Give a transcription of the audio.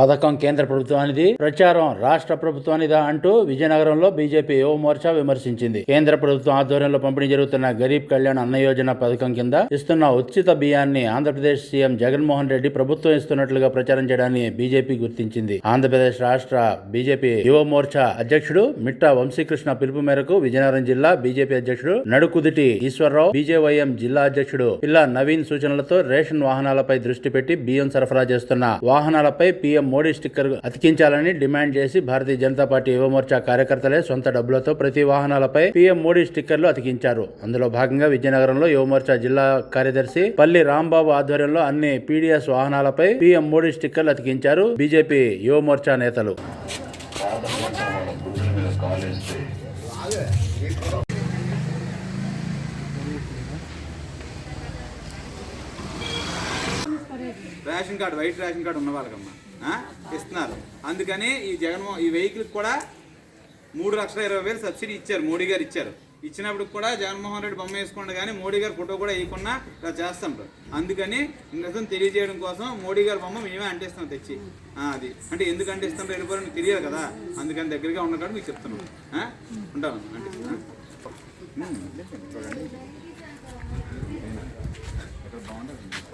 పథకం కేంద్ర ప్రభుత్వానిది ప్రచారం రాష్ట్ర ప్రభుత్వానిదా అంటూ విజయనగరంలో బీజేపీ యువ మోర్చా విమర్శించింది. కేంద్ర ప్రభుత్వం ఆధ్వర్యంలో పంపిణీ జరుగుతున్న గరీబ్ కళ్యాణ్ అన్న యోజన పథకం కింద ఇస్తున్న ఉచిత బియ్యాన్ని ఆంధ్రప్రదేశ్ సీఎం జగన్మోహన్ రెడ్డి ప్రభుత్వం ఇస్తున్నట్లుగా ప్రచారం చేయడాన్ని బీజేపీ గుర్తించింది. ఆంధ్రప్రదేశ్ రాష్ట్ర బీజేపీ యువ మోర్చా అధ్యక్షుడు మిట్టా వంశీకృష్ణ పిలుపు మేరకు విజయనగరం జిల్లా బీజేపీ అధ్యక్షుడు నడుకుదిటి ఈశ్వరరావు బీజేవైఎం జిల్లా అధ్యక్షుడు పిల్ల నవీన్ సూచనలతో రేషన్ వాహనాలపై దృష్టి పెట్టి బియ్యం సరఫరా చేస్తున్న వాహనాలపై పీఎం మోడీ స్టిక్కర్ అతికించాలని డిమాండ్ చేసి భారతీయ జనతా పార్టీ యువమోర్చా కార్యకర్తలే సొంత డబ్బులతో ప్రతి వాహనాలపై పీఎం మోడీ స్టిక్కర్లు అతికించారు. అందులో భాగంగా విజయనగరంలో యువమోర్చా జిల్లా కార్యదర్శి పల్లి రాంబాబు ఆధ్వర్యంలో అన్ని పీడీఎస్ వాహనాలపై పీఎం మోడీ స్టిక్కర్లు అతికించారు బీజేపీ యువమోర్చా నేతలు. Ration card white ration card ఉన్న వాళ్ళకమ్మా. ఇస్తున్నారు. అందుకని ఈ జగన్మోహన్ ఈ వెహికల్ కూడా మూడు లక్షల ఇరవై వేలు సబ్సిడీ ఇచ్చారు మోడీ గారు ఇచ్చారు. ఇచ్చినప్పుడు కూడా జగన్మోహన్ రెడ్డి బొమ్మ వేసుకోండి కానీ మోడీ గారు ఫోటో కూడా వేయకుండా ఇలా చేస్తాం అందుకని నిజం తెలియజేయడం కోసం మోడీ గారి బొమ్మ మేమే అంటిస్తాం తెచ్చి. అది. అంటే ఎందుకు అంటిస్తాం వెళ్ళిపోయారు మీకు తెలియదు కదా. అందుకని దగ్గరగా ఉన్న మీకు చెప్తున్నాం. ఉంటాను. అంటే